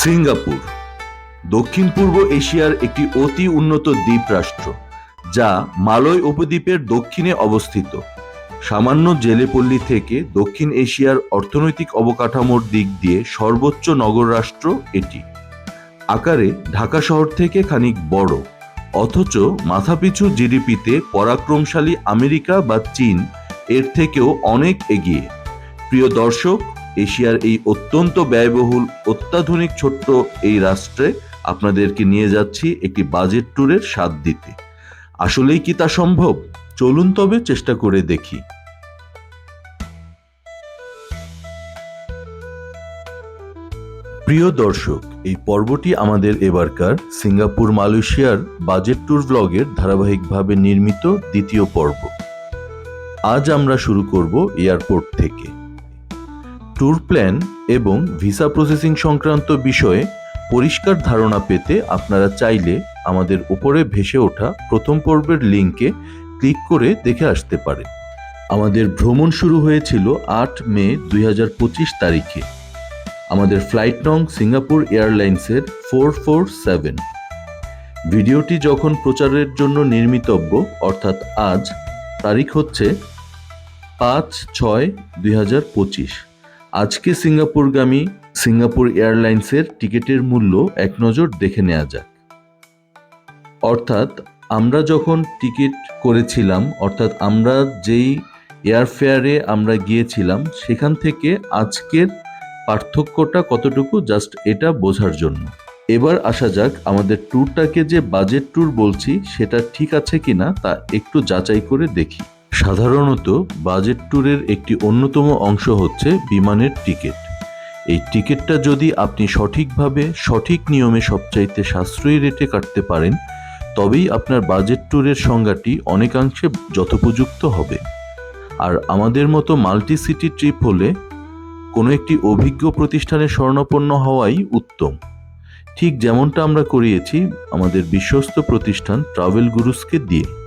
Singapore, দক্ষিণ পূর্ব এশিয়ার একটি অতি উন্নত দ্বীপ রাষ্ট্র যা মালয় উপদ্বীপের দক্ষিণে অবস্থিত। সামান্য জেলেপল্লী থেকে দক্ষিণ এশিয়ার অর্থনৈতিক অবকাঠামোর দিক দিয়ে সর্বোচ্চ নগর রাষ্ট্র এটি। আকারে ঢাকা শহর থেকে খানিক বড়, অথচ মাথাপিছু জিডিপিতে পরাক্রমশালী আমেরিকা বা চীন এর থেকেও অনেক এগিয়ে। প্রিয় দর্শক এশিয়ার এই অত্যন্ত ব্যয়বহুল, অত্যাধুনিক ছোট্ট এই রাষ্ট্রে আপনাদেরকে নিয়ে যাচ্ছি একটি বাজেট ট্যুরের স্বাদ দিতে। আসলেই কি তা সম্ভব? চলুন তবে চেষ্টা করে দেখি। প্রিয় দর্শক, এই পর্বটি আমাদের এবারকার সিঙ্গাপুর, মালয়েশিয়ার বাজেট ট্যুর ব্লগের ধারাবাহিকভাবে নির্মিত দ্বিতীয় পর্ব। আজ আমরা শুরু করব এয়ারপোর্ট থেকে। ট্যুর প্ল্যান এবং ভিসা প্রসেসিং সংক্রান্ত বিষয়ে পরিষ্কার ধারণা পেতে আপনারা চাইলে আমাদের উপরে ভেসে ওঠা প্রথম পর্বের লিঙ্কে ক্লিক করে দেখে আসতে পারেন। আমাদের ভ্রমণ শুরু হয়েছিল আট মে দুই হাজার পঁচিশ তারিখে। আমাদের ফ্লাইট নং সিঙ্গাপুর এয়ারলাইন্সের ফোর ফোর সেভেন। ভিডিওটি যখন প্রচারের জন্য নির্মিতব্য, অর্থাৎ আজ, তারিখ হচ্ছে পাঁচ ছয় দুই হাজার পঁচিশ। আজকে সিঙ্গাপুরগামী সিঙ্গাপুর এয়ারলাইন্সের টিকিটের মূল্য এক নজর দেখে নেওয়া যাক। অর্থাৎ আমরা যখন টিকিট করেছিলাম, অর্থাৎ আমরা যেই এয়ারফেয়ারে আমরা গিয়েছিলাম, সেখান থেকে আজকের পার্থক্যটা কতটুকু, জাস্ট এটা বোঝার জন্য। এবার আসা যাক, আমাদের ট্যুরটাকে যে বাজেট ট্যুর বলছি, সেটা ঠিক আছে কিনা তা একটু যাচাই করে দেখি। সাধারণত বাজেট ট্যুরের একটি অন্যতম অংশ হচ্ছে বিমানের টিকিট। এই টিকিটটা যদি আপনি সঠিকভাবে, সঠিক নিয়মে সবচাইতে সাশ্রয়ী রেটে কাটতে পারেন, তবেই আপনার বাজেট ট্যুরের সংজ্ঞাটি অনেকাংশে যথোপযুক্ত হবে। আর আমাদের মতো মাল্টি সিটি ট্রিপ হলে কোনো একটি অভিজ্ঞ প্রতিষ্ঠানে স্বর্ণপন্ন হওয়াই উত্তম। ঠিক যেমনটা আমরা করিয়েছি, আমাদের বিশ্বস্ত প্রতিষ্ঠান ট্রাভেল গুরুসকে দিয়ে।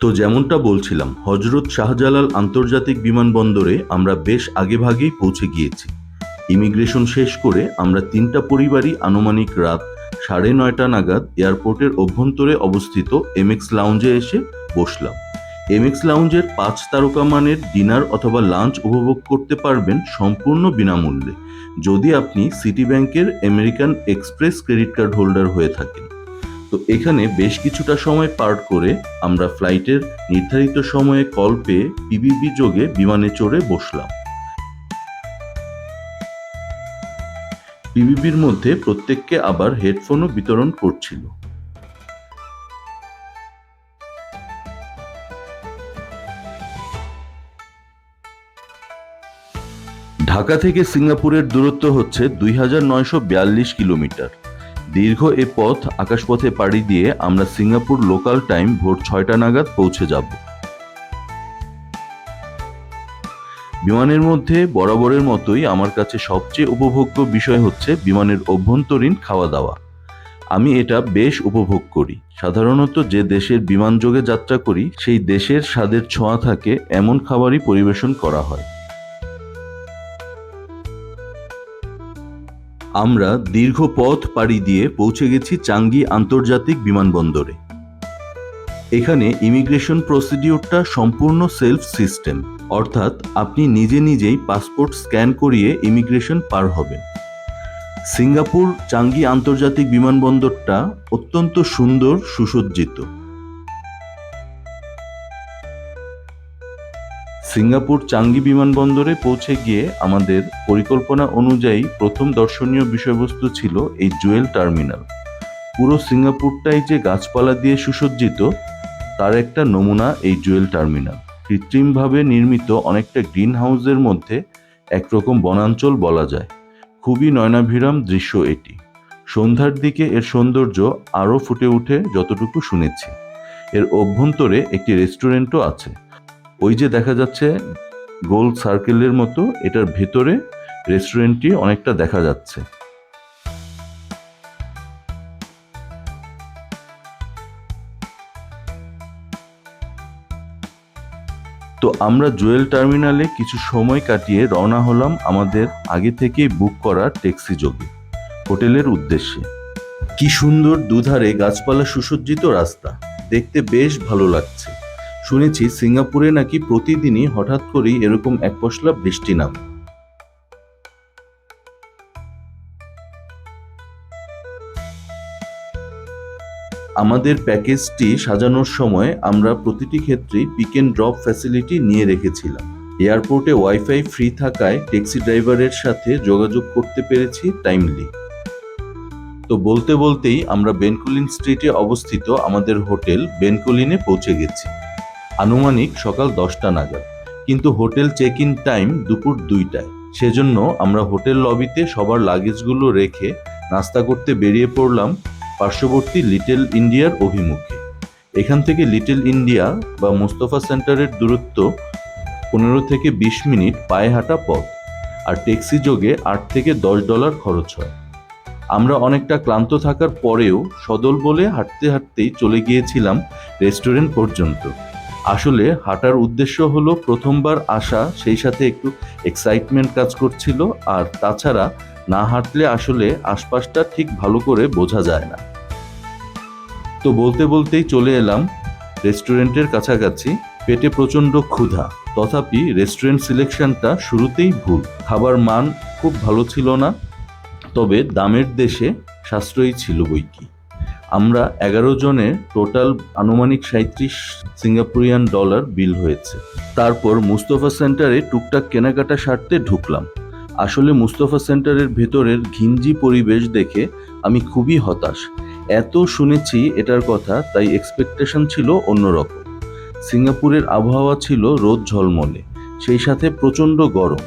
তো যেমনটা বলছিলাম হজরত শাহজালাল আন্তর্জাতিক বিমানবন্দরে আমরা বেশ আগেভাগেই পৌঁছে গিয়েছি। ইমিগ্রেশন শেষ করে আমরা তিনটা পরিবারই আনুমানিক রাত সাড়ে নয়টা নাগাদ এয়ারপোর্টের অভ্যন্তরে অবস্থিত এমএক্স লাউঞ্জে এসে বসলাম। এমএক্স লাউঞ্জের পাঁচ তারকা মানের ডিনার অথবা লাঞ্চ উপভোগ করতে পারবেন সম্পূর্ণ বিনামূল্যে। যদি আপনি সিটি ব্যাংকের American Express credit card holder হয়ে থাকেন। তো এখানে বেশ কিছুটা সময় পার করে আমরা ফ্লাইটের নির্ধারিত সময়ে কল পেয়ে পিবিবি যোগে বিমানে চড়ে বসলাম। পিবিবির মধ্যে প্রত্যেককে আবার হেডফোনও বিতরণ করছিল। ঢাকা থেকে সিঙ্গাপুরের দূরত্ব হচ্ছে দুই হাজার নয়শো বিয়াল্লিশ কিলোমিটার। দীর্ঘ এ পথ আকাশপথে পাড়ি দিয়ে আমরা সিঙ্গাপুর লোকাল টাইম ভোর ছয়টা নাগাদ পৌঁছে যাব। বিমানের মধ্যে বরাবরের মতোই আমার কাছে সবচেয়ে উপভোগ্য বিষয় হচ্ছে বিমানের অভ্যন্তরীণ খাওয়া দাওয়া আমি এটা বেশ উপভোগ করি। সাধারণত যে দেশের বিমান যোগে যাত্রা করি, সেই দেশের স্বাদের ছোঁয়া থাকে, এমন খাবারই পরিবেশন করা হয়। আমরা দীর্ঘ পথ পাড়ি দিয়ে পৌঁছে গেছি চাঙ্গি আন্তর্জাতিক বিমানবন্দরে। এখানে ইমিগ্রেশন প্রসিডিওরটা সম্পূর্ণ সেলফ সিস্টেম, অর্থাৎ আপনি নিজে নিজেই পাসপোর্ট স্ক্যান করিয়ে ইমিগ্রেশন পার হবেন। সিঙ্গাপুর চাঙ্গি আন্তর্জাতিক বিমানবন্দরটা অত্যন্ত সুন্দর, সুসজ্জিত। সিঙ্গাপুর চাঙ্গি বিমানবন্দরে পৌঁছে গিয়ে আমাদের পরিকল্পনা অনুযায়ী প্রথম দর্শনীয় বিষয়বস্তু ছিল এই জুয়েল টার্মিনাল। পুরো সিঙ্গাপুরটাই যে গাছপালা দিয়ে সুসজ্জিত, তার একটা নমুনা এই জুয়েল টার্মিনাল। কৃত্রিমভাবে নির্মিত অনেকটা গ্রিন হাউসের মধ্যে একরকম বনাঞ্চল বলা যায়। খুবই নয়নাভিরাম দৃশ্য এটি। সন্ধ্যার দিকে এর সৌন্দর্য আরও ফুটে উঠে যতটুকু শুনেছি। এর অভ্যন্তরে একটি রেস্টুরেন্টও আছে। ওই যে দেখা যাচ্ছে গোল সার্কেলের মতো, এটার ভেতরে রেস্টুরেন্টটি অনেকটা দেখা যাচ্ছে। তো আমরা জুয়েল টার্মিনালে কিছু সময় কাটিয়ে রওনা হলাম আমাদের আগে থেকেই বুক করা ট্যাক্সি যোগে, হোটেলের উদ্দেশ্যে। কি সুন্দর দুধারে গাছপালা সুসজ্জিত রাস্তা, দেখতে বেশ ভালো লাগছে। শুনেছি সিঙ্গাপুরে নাকি প্রতিদিনই হঠাৎ করেই এরকম এক পশলা বৃষ্টি নামে। আমাদের প্যাকেজটি সাজানোর সময় আমরা প্রতিটি ক্ষেত্রেই পিক অ্যান্ড ড্রপ ফ্যাসিলিটি নিয়ে রেখেছিলাম। এয়ারপোর্টে ওয়াইফাই ফ্রি থাকায় ট্যাক্সি ড্রাইভারের সাথে যোগাযোগ করতে পেরেছি টাইমলি তো বলতে বলতেই আমরা বেনকুলিন স্ট্রিটে অবস্থিত আমাদের হোটেল বেনকুলিনে পৌঁছে গেছি। আনুমানিক সকাল দশটা নাগাদ। কিন্তু হোটেল চেক ইন টাইম দুপুর দুইটায়। সেজন্য আমরা হোটেল লবিতে সবার লাগেজগুলো রেখে নাস্তা করতে বেরিয়ে পড়লাম পার্শ্ববর্তী লিটল ইন্ডিয়ার অভিমুখে। এখান থেকে লিটল ইন্ডিয়া বা মোস্তফা সেন্টারের দূরত্ব পনেরো থেকে বিশ মিনিট পায়ে হাঁটা পথ। আর ট্যাক্সি যোগে আট থেকে দশ ডলার খরচ হয়। আমরা অনেকটা ক্লান্ত থাকার পরেও সদল বলে হাঁটতে হাঁটতেই চলে গিয়েছিলাম রেস্টুরেন্ট পর্যন্ত। আসলে হাঁটার উদ্দেশ্য হলো প্রথমবার আসা, সেই সাথে একটু এক্সাইটমেন্ট কাজ করছিল, আর তাছাড়া না হাঁটলে আসলে আশপাশটা ঠিক ভালো করে বোঝা যায় না। তো বলতে বলতেই চলে এলাম রেস্টুরেন্টের কাছাকাছি, পেটে প্রচণ্ড ক্ষুধা। তথাপি রেস্টুরেন্ট সিলেকশনটা শুরুতেই ভুল। খাবার মান খুব ভালো ছিল না, তবে দামের দেশে সাশ্রয়ী ছিল বই কি আমরা এগারো জনের টোটাল আনুমানিক সাঁত্রিশ সিঙ্গাপুরিয়ান ডলার বিল হয়েছে। তারপর মুস্তফা সেন্টারে টুকটাক কেনাকাটা সারতে ঢুকলাম। আসলে মুস্তফা সেন্টারের ভেতরের ঘিঞ্জি পরিবেশ দেখে আমি খুবই হতাশ। এত শুনেছি এটার কথা, তাই এক্সপেকটেশন ছিল অন্যরকম। সিঙ্গাপুরের আবহাওয়া ছিল রোদ ঝলমলে, সেই সাথে প্রচণ্ড গরম।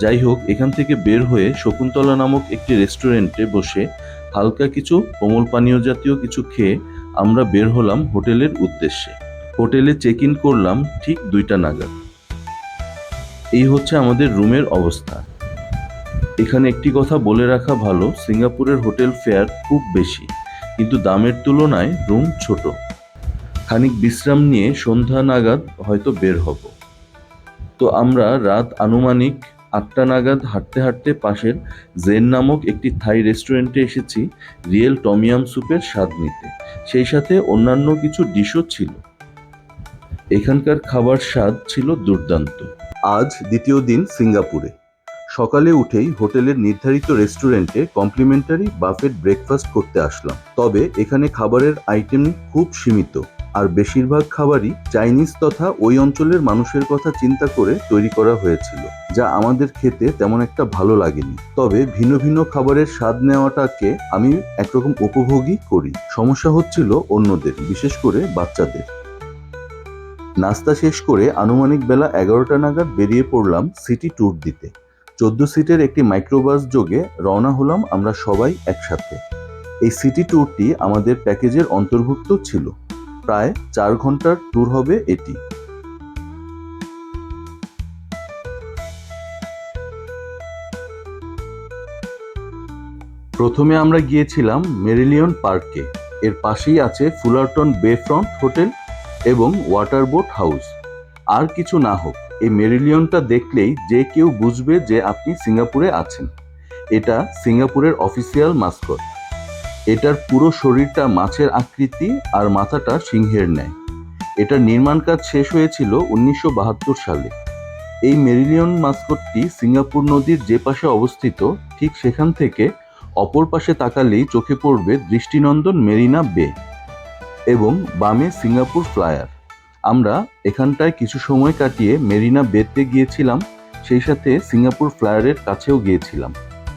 যাই হোক, এখান থেকে বের হয়ে শকুন্তলা নামক একটি রেস্টুরেন্টে বসে হালকা কিছু কোমল পানীয় জাতীয় কিছু খেয়ে আমরা বের হলাম হোটেলের উদ্দেশ্যে। হোটেলে চেক ইন করলাম ঠিক দুইটা নাগাদ। এই হচ্ছে আমাদের রুমের অবস্থা। এখানে একটি কথা বলে রাখা ভালো, সিঙ্গাপুরের হোটেল ফেয়ার খুব বেশি, কিন্তু দামের তুলনায় রুম ছোট। খানিক বিশ্রাম নিয়ে সন্ধ্যা নাগাদ হয়তো বের হব। তো আমরা রাত আনুমানিক আটটা নাগাদ হাঁটতে হাঁটতে পাশের জেন নামক একটি থাই রেস্টুরেন্টে এসেছি রিয়েল টমিয়াম স্যুপের স্বাদ নিতে। সেই সাথে অন্যান্য কিছু ডিশও ছিল। এখানকার খাবার স্বাদ ছিল দুর্দান্ত। আজ দ্বিতীয় দিন সিঙ্গাপুরে। সকালে উঠেই হোটেলের নির্ধারিত রেস্টুরেন্টে কমপ্লিমেন্টারি বাফেট ব্রেকফাস্ট করতে আসলাম। তবে এখানে খাবারের আইটেম খুব সীমিত। আর বেশিরভাগ খাবারই চাইনিজ তথা ওই অঞ্চলের মানুষের কথা চিন্তা করে তৈরি করা হয়েছিল, যা আমাদের খেতে তেমন একটা ভালো লাগেনি। তবে ভিন্ন ভিন্ন খাবারের স্বাদ নেওয়াটাকে আমি একরকম উপভোগই করি। সমস্যা হচ্ছিল অন্যদের, বিশেষ করে বাচ্চাদের। নাস্তা শেষ করে আনুমানিক বেলা এগারোটা নাগাদ বেরিয়ে পড়লাম সিটি ট্যুর দিতে। চোদ্দ সিটের একটি মাইক্রোবাস যোগে রওনা হলাম আমরা সবাই একসাথে। এই সিটি ট্যুরটি আমাদের প্যাকেজের অন্তর্ভুক্ত ছিল। প্রায় চার ঘণ্টার ট্যুর হবে এটি। প্রথমে আমরা গিয়েছিলাম মেরিলিয়ন পার্কে। এর পাশেই আছে ফুলারটন বে ফ্রন্ট হোটেল এবং ওয়াটার বোট হাউস আর কিছু না হোক, এই মেরিলিয়নটা দেখলেই যে কেউ বুঝবে যে আপনি সিঙ্গাপুরে আছেন। এটা সিঙ্গাপুরের অফিসিয়াল মাস্কট এটার পুরো শরীরটা মাছের আকৃতি আর মাথাটা সিংহের ন্যায়। এটার নির্মাণ কাজ শেষ হয়েছিল উনিশশো বাহাত্তর সালে। এই মেরিলিয়ন মাস্কটটি সিঙ্গাপুর নদীর যে পাশে অবস্থিত, ঠিক সেখান থেকে অপর পাশে তাকালেই চোখে পড়বে দৃষ্টিনন্দন মেরিনা বে এবং বামে সিঙ্গাপুর ফ্লায়ার। আমরা এখানটায় কিছু সময় কাটিয়ে মেরিনা বেতে গিয়েছিলাম, সেই সাথে সিঙ্গাপুর ফ্লায়ারের কাছেও গিয়েছিলাম।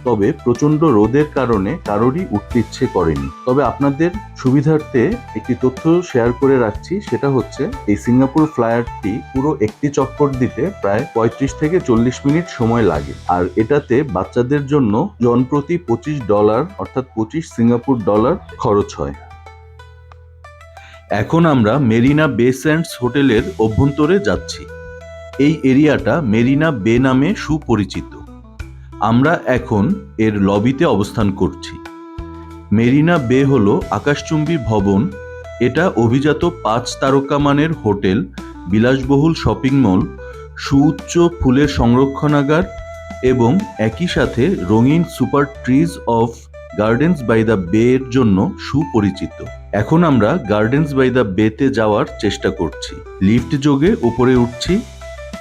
তবে প্রচণ্ড রোদের কারণে কারোরই উঠতে ইচ্ছে করেনি। তবে আপনাদের সুবিধার্থে একটি তথ্য শেয়ার করে রাখছি, সেটা হচ্ছে এই সিঙ্গাপুর ফ্লায়ারটি পুরো একটি চক্কর দিতে প্রায় পঁয়ত্রিশ থেকে চল্লিশ মিনিট সময় লাগে। আর এটাতে বাচ্চাদের জন্য জনপ্রতি পঁচিশ ডলার অর্থাৎ পঁচিশ সিঙ্গাপুর ডলার খরচ হয়। এখন আমরা মেরিনা বে স্যান্ডস হোটেলের অভ্যন্তরে যাচ্ছি। এই এরিয়াটা মেরিনা বে নামে সুপরিচিত। আমরা এখন এর লবিতে অবস্থান করছি। মেরিনা বে হল আকাশচুম্বী ভবন। এটা অভিজাত পাঁচ তারকা মানের হোটেল, বিলাসবহুল শপিং মল, সুউচ্চ ফুলের সংরক্ষণাগার এবং একই সাথে রঙিন super trees of gardens by the bay এর জন্য সুপরিচিত। এখন আমরা গার্ডেন্স বাই দ্য বেতে যাওয়ার চেষ্টা করছি। লিফট যোগে উপরে উঠছি।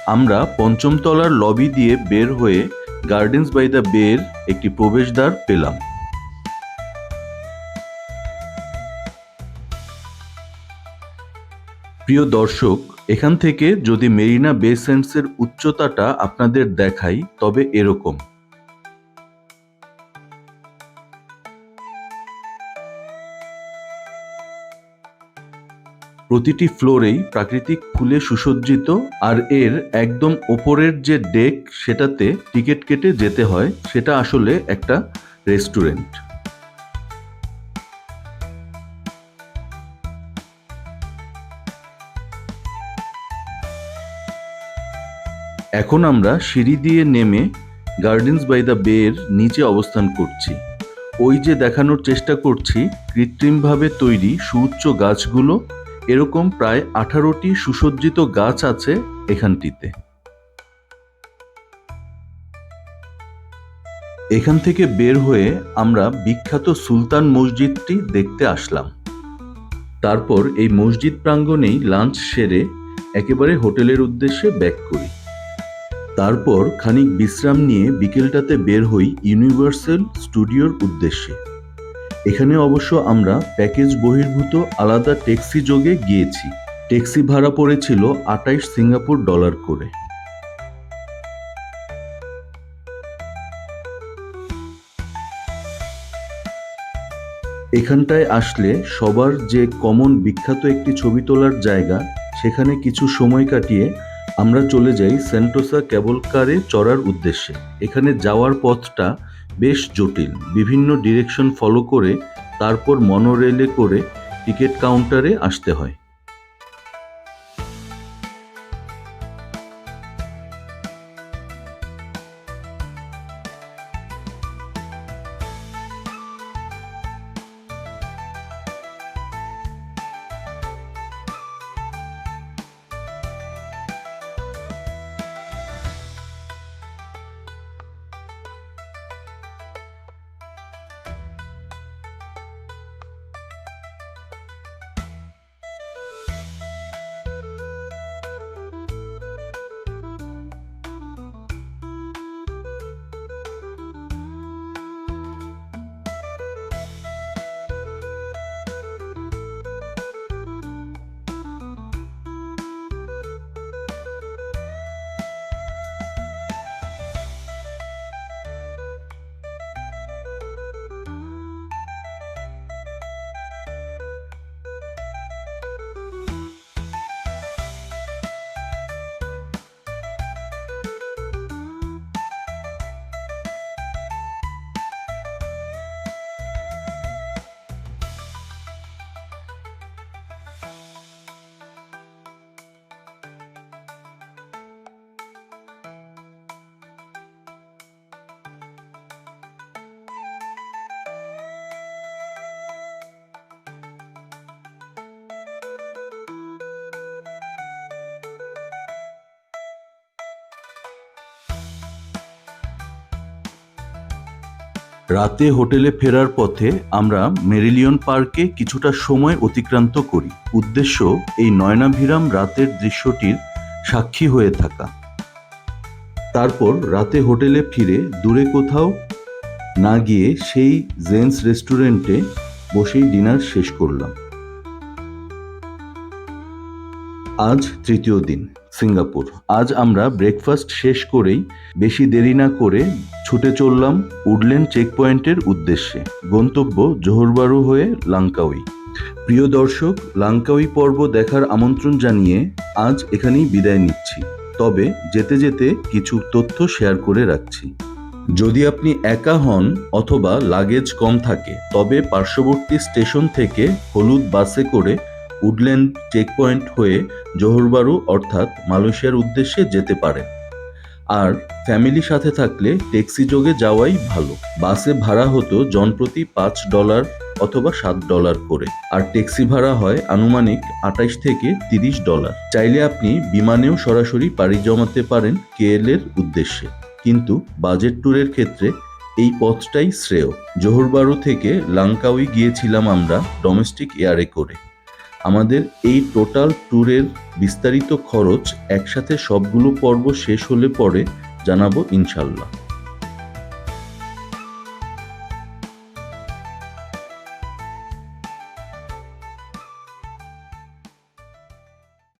আমরা পঞ্চম তলার লবি দিয়ে বের হয়ে গার্ডেন্স বাই দ্য বের একটি প্রবেশদ্বার পেলাম। প্রিয় দর্শক, এখান থেকে যদি মেরিনা বে সেন্টসের উচ্চতাটা আপনাদের দেখাই, তবে এরকম। প্রতিটি ফ্লোরেই প্রাকৃতিক ফুলে সুসজ্জিত আর এর একদম ওপরের যে ডেক সেটাতে টিকিট কেটে যেতে হয়, সেটা আসলে একটা রেস্টুরেন্ট। এখন আমরা সিঁড়ি দিয়ে নেমে গার্ডেন্স বাই দ্য বে এর নিচে অবস্থান করছি। ওই যে দেখানোর চেষ্টা করছি, কৃত্রিমভাবে তৈরি সুউচ্চ গাছগুলো এরকম প্রায় আঠারোটি সুসজ্জিত গাছ আছে এখানটিতে। এখান থেকে বের হয়ে আমরা বিখ্যাত সুলতান মসজিদটি দেখতে আসলাম। তারপর এই মসজিদ প্রাঙ্গণেই লাঞ্চ সেরে একেবারে হোটেলের উদ্দেশ্যে ব্যাক করি। তারপর খানিক বিশ্রাম নিয়ে বিকেলটাতে বের হই ইউনিভার্সাল স্টুডিওর উদ্দেশ্যে। এখানে অবশ্য আমরা প্যাকেজ বহির্ভূত আলাদা ট্যাক্সি যোগে গিয়েছি। ট্যাক্সি ভাড়া পড়েছিল আটাইশ সিঙ্গাপুর ডলার করে। এখানটায় আসলে সবার যে কমন বিখ্যাত একটি ছবি তোলার জায়গা, সেখানে কিছু সময় কাটিয়ে আমরা চলে যাই সেন্টোসা কেবল কারে চড়ার উদ্দেশ্যে। এখানে যাওয়ার পথটা বেশ জটিল। বিভিন্ন ডিরেকশন ফলো করে তারপর মনোরেলে করে টিকিট কাউন্টারে আসতে হয়। রাতে হোটেলে ফেরার পথে আমরা মেরিলিয়ন পার্কে কিছুটা সময় অতিক্রান্ত করি। উদ্দেশ্য, এই নয়নাভিরাম রাতের দৃশ্যটির সাক্ষী হয়ে থাকা। তারপর রাতে হোটেলে ফিরে দূরে কোথাও না গিয়ে সেই জেন্স রেস্টুরেন্টে বসেই ডিনার শেষ করলাম। আজ তৃতীয় দিন। সিঙ্গাপুর। আজ আমরা ব্রেকফাস্ট শেষ করেই বেশি দেরি না করে ছুটে চললাম উডল্যান্ড চেকপয়েন্টের উদ্দেশ্যে। গন্তব্য জোহরবারু হয়ে লাঙ্কাউই। প্রিয় দর্শক, লাঙ্কাউই পর্ব দেখার আমন্ত্রণ জানিয়ে আজ এখানেই বিদায় নিচ্ছি। তবে যেতে যেতে কিছু তথ্য শেয়ার করে রাখছি। যদি আপনি একা হন অথবা লাগেজ কম থাকে, তবে পার্শ্ববর্তী স্টেশন থেকে হলুদ বাসে করে উডল্যান্ড চেকপয়েন্ট হয়ে জোহরবারু অর্থাৎ মালয়েশিয়ার উদ্দেশ্যে যেতে পারেন আর ফ্যামিলি সাথে থাকলে ট্যাক্সি যোগে যাওয়াই ভালো। বাসে ভাড়া হতো জনপ্রতি পাঁচ ডলার অথবা সাত ডলার করে। আর ট্যাক্সি ভাড়া হয় আনুমানিক আঠাইশ থেকে তিরিশ ডলার। চাইলে আপনি বিমানেও সরাসরি পাড়ি জমাতে পারেন কেএল এর উদ্দেশ্যে। কিন্তু বাজেট ট্যুরের ক্ষেত্রে এই পথটাই শ্রেয়। জোহরবারু থেকে লাঙ্কাউই গিয়েছিলাম আমরা ডোমেস্টিক এয়ারে করে। আমাদের এই টোটাল ট্যুরের বিস্তারিত খরচ একসাথে সবগুলো পর্ব শেষ হলে পরে জানাব ইনশাল্লাহ